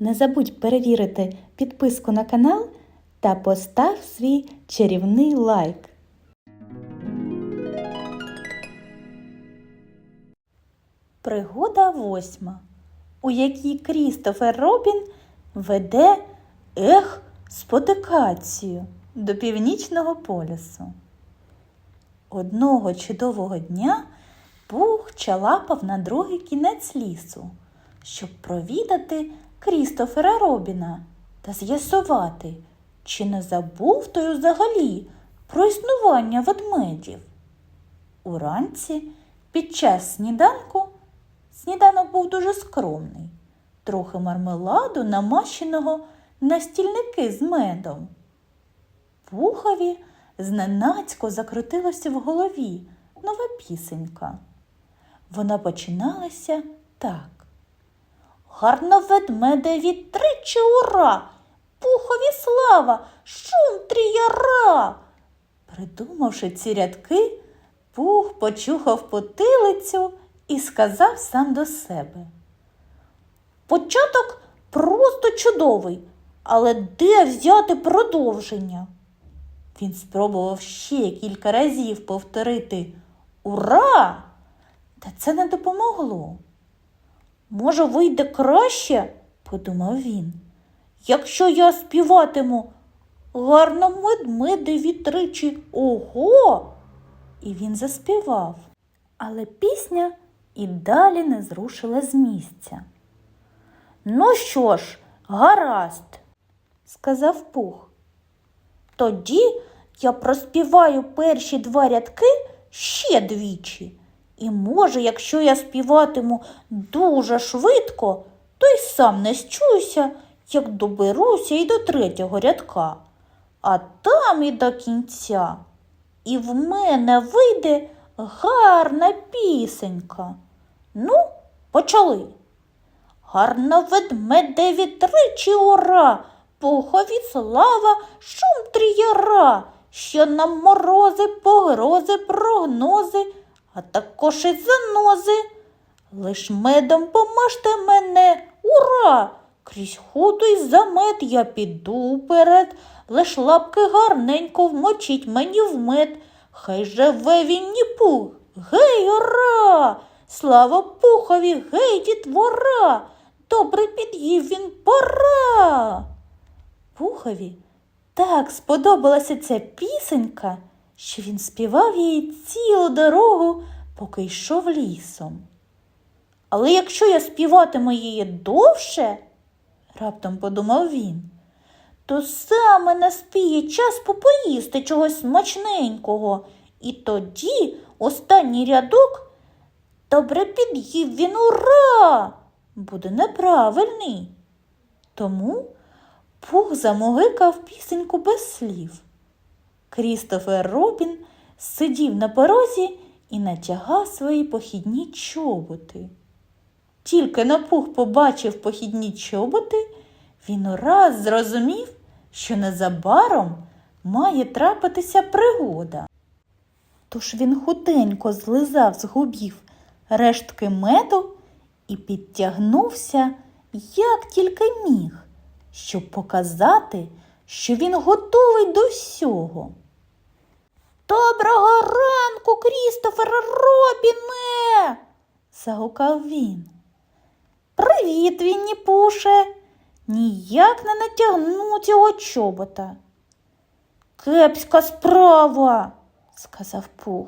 Не забудь перевірити підписку на канал та постав свій чарівний лайк. Пригода восьма, у якій Крістофер Робін веде ех спотикацію до північного полюсу. Одного чудового дня Пух чалапав на другий кінець лісу, щоб провідати Крістофера Робіна та з'ясувати, чи не забув той взагалі про існування ведмедів. Уранці під час сніданку сніданок був дуже скромний, трохи мармеладу, намащеного на стільники з медом. Пухові зненацько закрутилося в голові нова пісенька. Вона починалася так. Гарно ведмедеві тричі ура! Пухові слава, шум тріяра. Придумавши ці рядки, пух почухав потилицю і сказав сам до себе. Початок просто чудовий, але де взяти продовження? Він спробував ще кілька разів повторити Ура! Та це не допомогло. Може, вийде краще, подумав він, якщо я співатиму гарно медмедеві тричі ого. І він заспівав. Але пісня і далі не зрушила з місця. Ну що ж, гаразд, сказав Пух. Тоді я проспіваю перші два рядки ще двічі. І може, якщо я співатиму дуже швидко, то й сам не счуся, як доберуся і до третього рядка, а там і до кінця. І в мене вийде гарна пісенька. Ну, почали. Гарно ведмедеві тричі ура, пухові слава, шум тріяра, що нам морози, погрози, прогнози, а також і занози. Лиш медом помажте мене, ура! Крізь худу й я піду вперед, лиш лапки гарненько вмочіть мені в мед. Хай живе він ні пух, гей, ура! Слава пухові, гей, дітвора! Добре під'їв він пора. Пухові так сподобалася ця пісенька, що він співав її цілу дорогу, поки йшов лісом. Але якщо я співатиму її довше, раптом подумав він, то саме наспіє час попоїсти чогось смачненького, і тоді останній рядок добре під'їв він ура! буде неправильний. Тому Пух замогикав пісеньку без слів. Крістофер Робін сидів на порозі і натягав свої похідні чоботи. Тільки на пух побачив похідні чоботи, він ураз зрозумів, що незабаром має трапитися пригода. Тож він хутенько злизав з губів рештки меду і підтягнувся, як тільки міг, щоб показати, що він готовий до всього. Доброго ранку, Крістофер Робіне. загукав він. Привіт, Вінні Пуше. Ніяк не натягну цього чобота. Кепська справа, сказав Пух.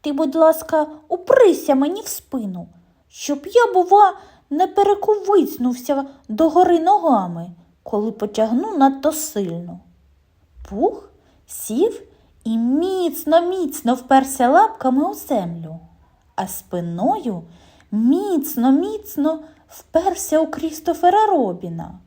Ти, будь ласка, уприся мені в спину, щоб я, бува, не перекувицнувся догори ногами, коли потягну надто сильно. Пух сів і міцно, міцно вперся лапками у землю, а спиною міцно, міцно вперся у Крістофера Робіна.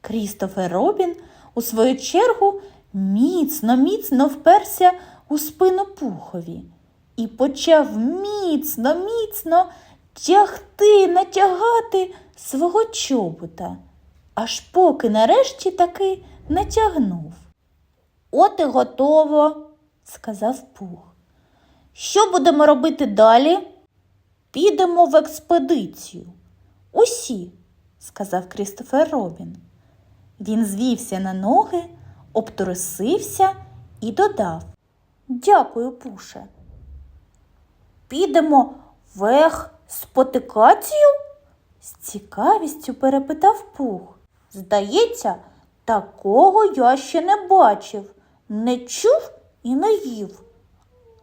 Крістофер Робін, у свою чергу, міцно, міцно вперся у спину пухові і почав міцно, міцно тягти, натягати свого чобота, аж поки нарешті таки натягнув. От і готово, сказав Пух. Що будемо робити далі? Підемо в експедицію. Усі сказав Крістофер Робін. Він звівся на ноги, обтрусився і додав Дякую, Пуше. Підемо вех спотикацію? З цікавістю перепитав пух. Здається, такого я ще не бачив, не чув і не їв.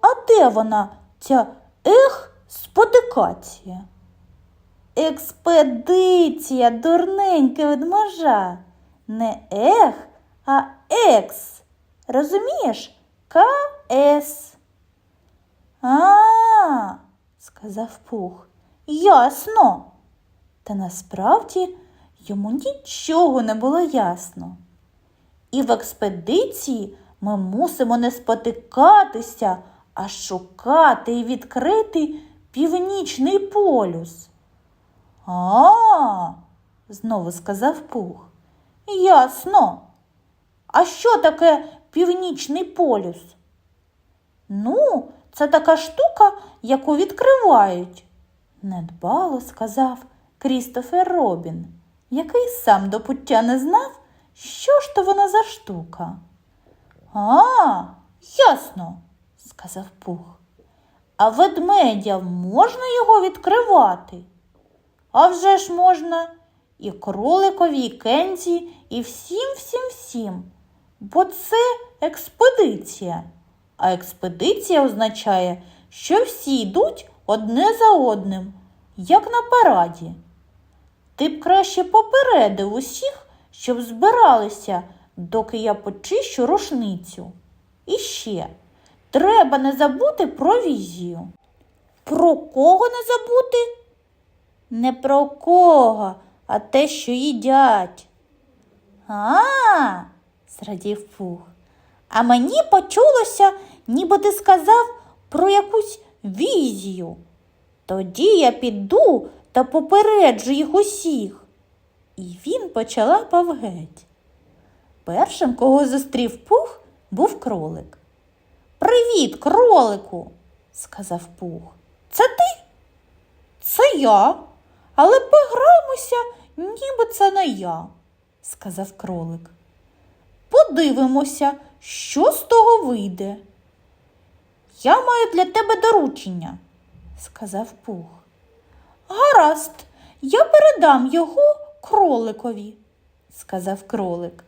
А де вона, ця ех спотикація? Експедиція, дурненька ведмежа. Не ех, а екс. Розумієш? КС. А, сказав Пух. Ясно. Та насправді йому нічого не було ясно. І в експедиції ми мусимо не спотикатися, а шукати і відкрити північний полюс. А, знову сказав Пух. Ясно. А що таке північний полюс? Ну, це така штука, яку відкривають, недбало сказав Крістофер Робін, який сам до пуття не знав, що ж то вона за штука. А, ясно, сказав Пух. А ведмедя можна його відкривати? А вже ж можна. І кроликові, і кензі, і всім, всім, всім. Бо це експедиція. А експедиція означає, що всі йдуть одне за одним, як на параді. Ти б краще попередив усіх, щоб збиралися, доки я почищу рушницю. І ще треба не забути про візію. Про кого не забути? Не про кого, а те, що їдять. А, зрадів Пух. А мені почулося, ніби ти сказав про якусь візію. Тоді я піду та попереджу їх усіх. І він почалапав геть. Першим, кого зустрів пух, був кролик. Привіт, кролику, сказав пух. Це ти? Це я, але пограємося, ніби це не я, сказав кролик. Подивимося, що з того вийде. Я маю для тебе доручення, сказав пух. Гаразд, я передам його кроликові, сказав кролик.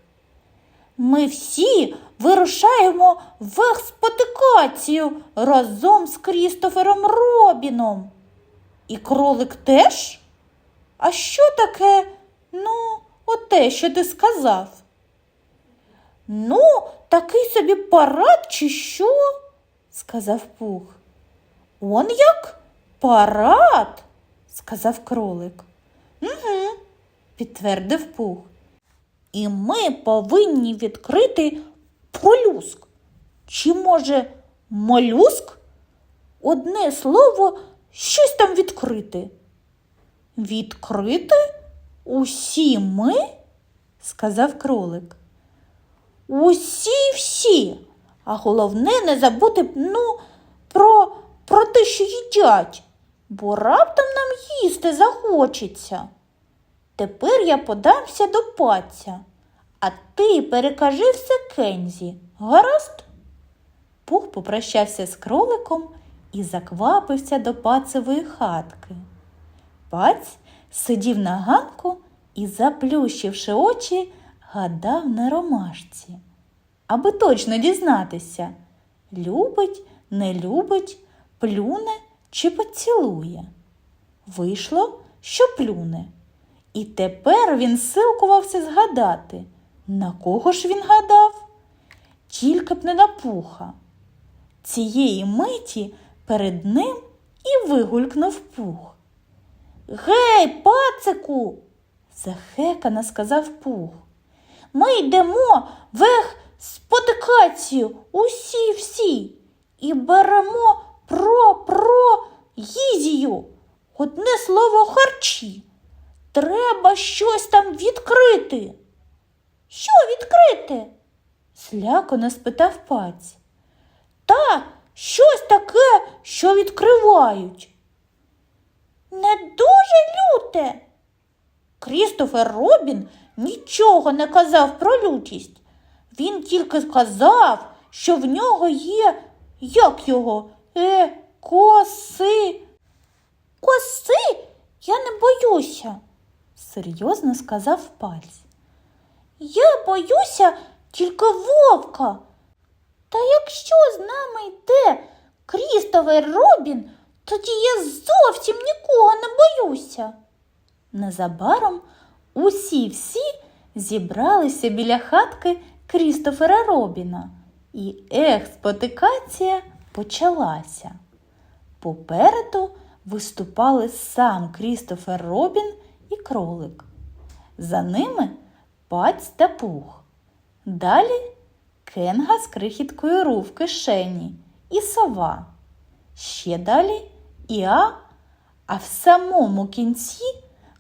Ми всі вирушаємо в експотикацію разом з Крістофером Робіном. І кролик теж? А що таке, ну, оте, що ти сказав? Ну, такий собі парад, чи що? сказав пух. Он як парад, сказав кролик. Угу, підтвердив пух. І ми повинні відкрити полюск. Чи, може, молюск? Одне слово, щось там відкрити. Відкрити? Усі ми? сказав кролик. Усі всі. А головне не забути ну, про, про те, що їдять, бо раптом нам їсти захочеться. Тепер я подамся до паця, а ти перекажи все Кензі, гаразд? Пух попрощався з кроликом і заквапився до пацевої хатки. Паць сидів на ганку і, заплющивши очі, гадав на ромашці, аби точно дізнатися, любить, не любить, плюне чи поцілує. Вийшло, що плюне. І тепер він силкувався згадати, на кого ж він гадав? Тільки б не на пуха. Цієї миті перед ним і вигулькнув пух. Гей, пацику, захекано сказав пух. Ми йдемо вех спотикацію, усі всі, і беремо про про їзію. Одне слово харчі. Треба щось там відкрити. Що відкрити? злякано спитав паць. Та щось таке, що відкривають. Не дуже люте. Крістофер Робін нічого не казав про лютість. Він тільки сказав, що в нього є, як його, е, коси. Коси? Я не боюся, серйозно сказав пальць. Я боюся тільки вовка. Та якщо з нами йде Крістофер Робін, тоді я зовсім нікого не боюся. Незабаром усі всі зібралися біля хатки Крістофера Робіна, і експлотикація почалася. Попереду виступали сам Крістофер Робін і кролик. За ними паць та пух. Далі кенга з крихіткою ру в кишені і сова. Ще далі Іа, а в самому кінці,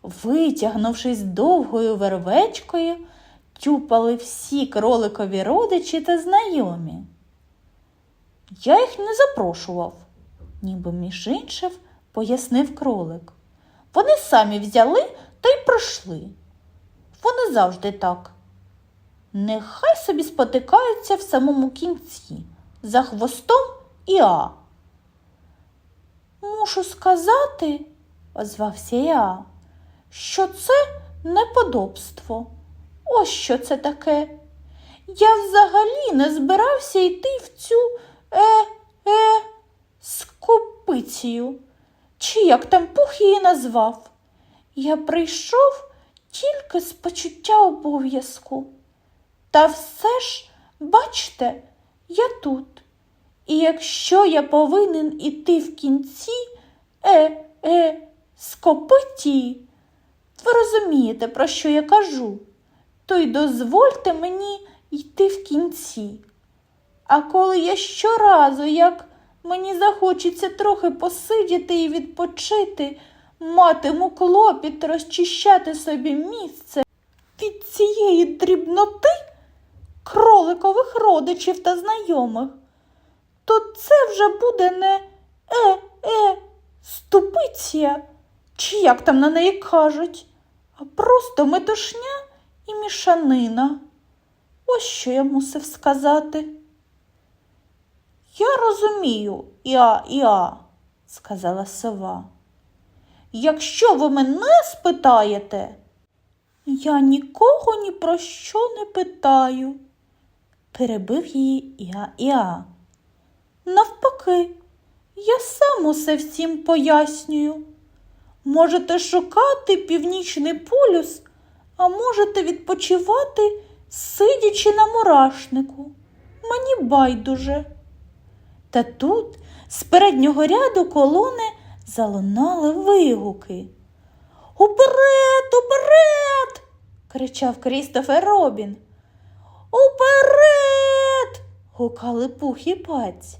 витягнувшись довгою вервечкою, тюпали всі кроликові родичі та знайомі. Я їх не запрошував, ніби між іншим пояснив кролик. Вони самі взяли та й прийшли. Вони завжди так. Нехай собі спотикаються в самому кінці, за хвостом і а. Мушу сказати, озвався я, що це неподобство. Ось що це таке. Я взагалі не збирався йти в цю е, е, скопицію, чи як там пух її назвав. Я прийшов тільки з почуття обов'язку. Та все ж, бачте, я тут. І якщо я повинен іти в кінці, е, е, скопиті, ви розумієте, про що я кажу, то й дозвольте мені йти в кінці. А коли я щоразу, як мені захочеться трохи посидіти і відпочити, матиму клопіт розчищати собі місце від цієї дрібноти кроликових родичів та знайомих, то це вже буде не е, е, ступиція, чи як там на неї кажуть, а просто метушня і мішанина. Ось що я мусив сказати. Я розумію, Іа, Іа, сказала сова. Якщо ви мене спитаєте, я нікого ні про що не питаю, перебив її Іа Іа. Навпаки, я сам усе всім пояснюю. Можете шукати північний полюс, а можете відпочивати, сидячи на мурашнику. Мені байдуже. Та тут з переднього ряду колони залунали вигуки. Уперед, уперед! кричав Крістофер Робін. Уперед! гукали пух і паць.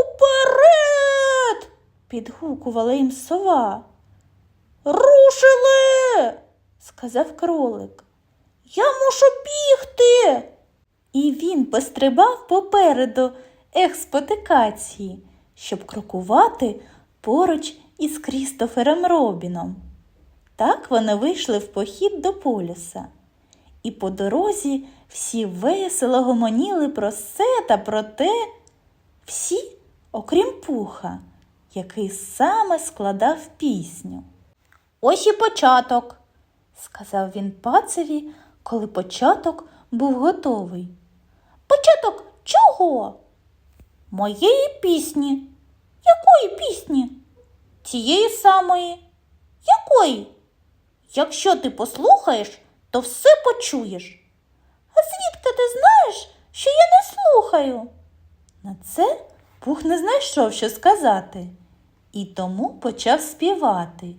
Уперед! підгукувала їм сова. Рушили, сказав кролик. Я мушу бігти. І він пострибав попереду експотикації, щоб крокувати поруч із Крістофером Робіном. Так вони вийшли в похід до полюса. І по дорозі всі весело гомоніли про все та про те, всі, окрім пуха, який саме складав пісню. Ось і початок, сказав він пацеві, коли початок був готовий. Початок чого? Моєї пісні. Якої пісні? Тієї самої. Якої? Якщо ти послухаєш, то все почуєш. А звідки ти знаєш, що я не слухаю? На це Пух не знайшов, що сказати, і тому почав співати.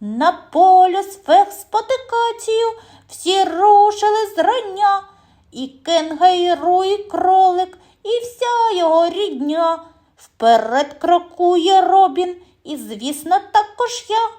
На полюс в експотикацію всі рушили зрання, і Кенга, і кролик, і вся його рідня. Вперед крокує Робін, і, звісно, також я,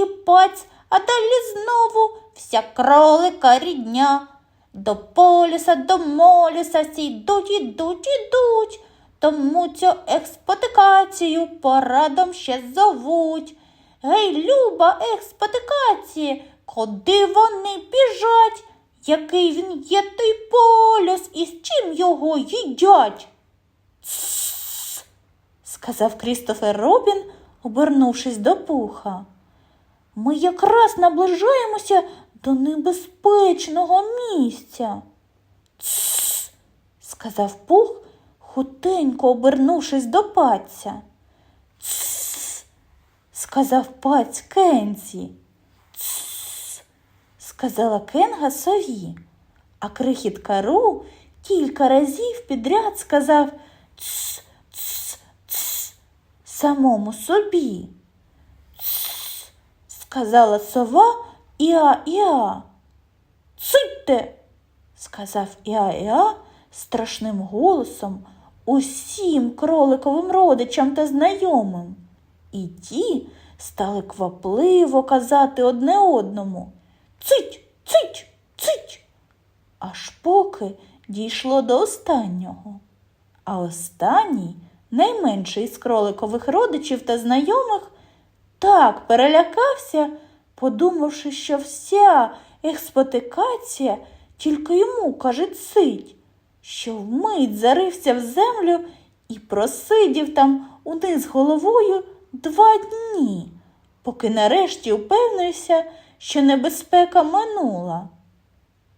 і паць, а далі знову вся кролика рідня. До полюса, до молюса всі йдуть, ідуть, ідуть. Тому цю експотикацію порадом ще зовуть. Гей, Люба, ех, спотикаці, куди вони біжать? Який він є той полюс і з чим його їдять? Тссс, сказав Крістофер Робін, обернувшись до пуха. Ми якраз наближаємося до небезпечного місця. Тссс, сказав пух, хутенько обернувшись до паця. Тссс, сказав паць Кензі. Тссс, сказала Кенга сові, а крихіт Кару кілька разів підряд сказав тс, тс, тс самому собі. Тс, сказала сова Іа-Іа. Цитьте, сказав Іа-Іа страшним голосом усім кроликовим родичам та знайомим. І ті стали квапливо казати одне одному Цить, цить, цить. Аж поки дійшло до останнього. А останній, найменший з кроликових родичів та знайомих, так перелякався, подумавши, що вся експлотикація тільки йому каже цить, що вмить зарився в землю і просидів там униз головою два дні, поки нарешті упевнився, що небезпека минула.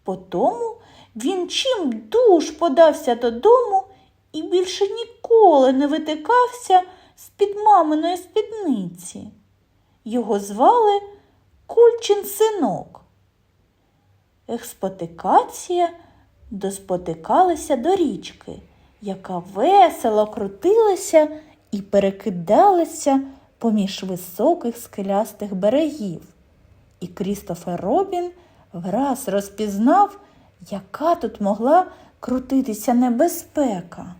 Потому він чим душ подався додому і більше ніколи не витикався з-під маминої спідниці. Його звали Кульчин синок. Експлотикація доспотикалася до річки, яка весело крутилася і перекидалася поміж високих скелястих берегів. І Крістофер Робін враз розпізнав, яка тут могла крутитися небезпека.